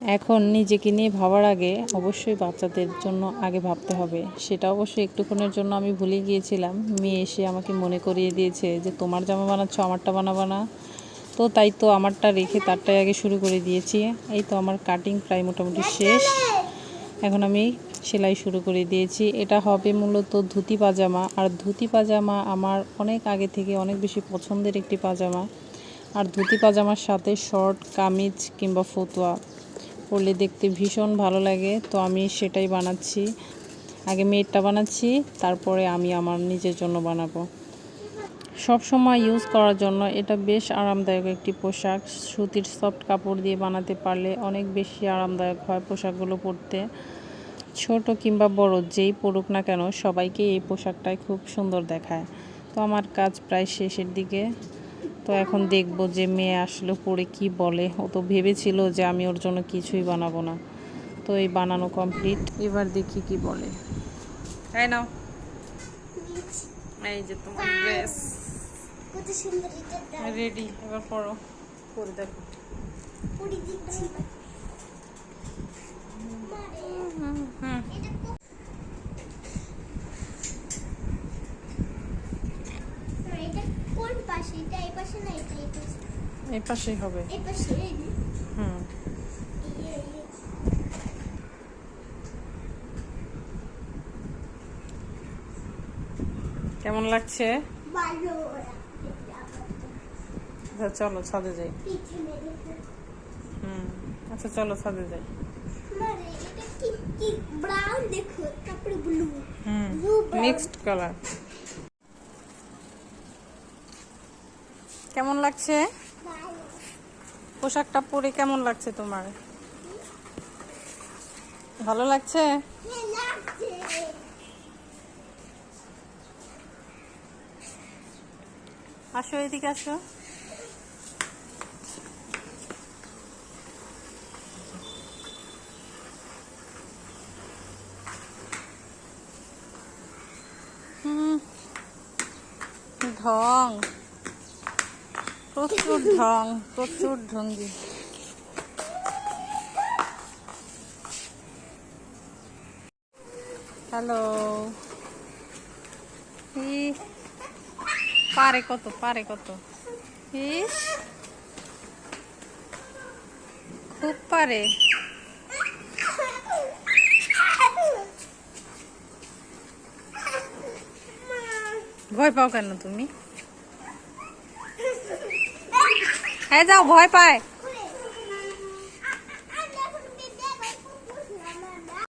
এখন নিজেকে নিয়ে ভাবার আগে অবশ্যই বাচ্চাদের জন্য আগে ভাবতে হবে। সেটা অবশ্যই একটুক্ষণের জন্য আমি ভুলে গিয়েছিলাম। মেয়ে এসে আমাকে মনে করিয়ে দিয়েছে যে, তোমার জামা বানাচ্ছ, আমারটা বানাবা না। তো তাই তো আমারটা রেখে তারটাই আগে শুরু করে দিয়েছি। এই তো আমার কাটিং প্রায় মোটামুটি শেষ। এখন আমি সেলাই শুরু করে দিয়েছি। এটা হবে মূলত ধুতি পাজামা। আর ধুতি পাজামা আমার অনেক আগে থেকে অনেক বেশি পছন্দের একটি পাজামা। আর ধুতি পাজামার সাথে শর্ট কামিজ কিংবা ফতুয়া। পরলে দেখতে ভীষণ ভালো লাগে। তো আমি সেটাই বানাচ্ছি। আগে মেয়েরটা বানাচ্ছি, তারপরে আমি আমার নিজের জন্য বানাবো। সব সময় ইউজ করার জন্য এটা বেশ আরামদায়ক একটি পোশাক। সুতির সফট কাপড় দিয়ে বানাতে পারলে অনেক বেশি আরামদায়ক হয় পোশাকগুলো পরতে। ছোট কিংবা বড় যেই পরুক না কেন সবাইকে এই পোশাকটাই খুব সুন্দর দেখায়। তো আমার কাজ প্রায় শেষের দিকে। তো এখন দেখব যে মেয়ে আসলে পড়ে কি বলে। ও তো ভেবেছিল যে আমি ওর জন্য কিছুই বানাবো না। তো এই বানানো কমপ্লিট এবার দেখি কি বলে। তাই নাও। এই যে তোমার ড্রেস কত সুন্দর রেডি এবার পরো। পরে দেখো। পরে দিচ্ছি হুম এটা কো- না, এটা কোন পাশে এটা এই পাশেই হবে। হুম। কেমন লাগছে? ভালো আচ্ছা চলো ছাদে যাই। হুম আচ্ছা চলো ছাদে যাই। এটা কি কি ব্রাউন দেখো তারপরে ব্লু হুম মিক্সড কালার কেমন লাগছে? পোশাকটা পরে কেমন লাগছে তোমার? ভালো লাগছে? আসো এদিকে আসো। হুম, ঢং। প্রচুর ঢং, প্রচুর ঢঙ্গি। হ্যালো। পারে কত পারে কত। ইস খুব পারে। ভয় পাও কেন তুমি? হ্যাঁ যাও ভয় পায়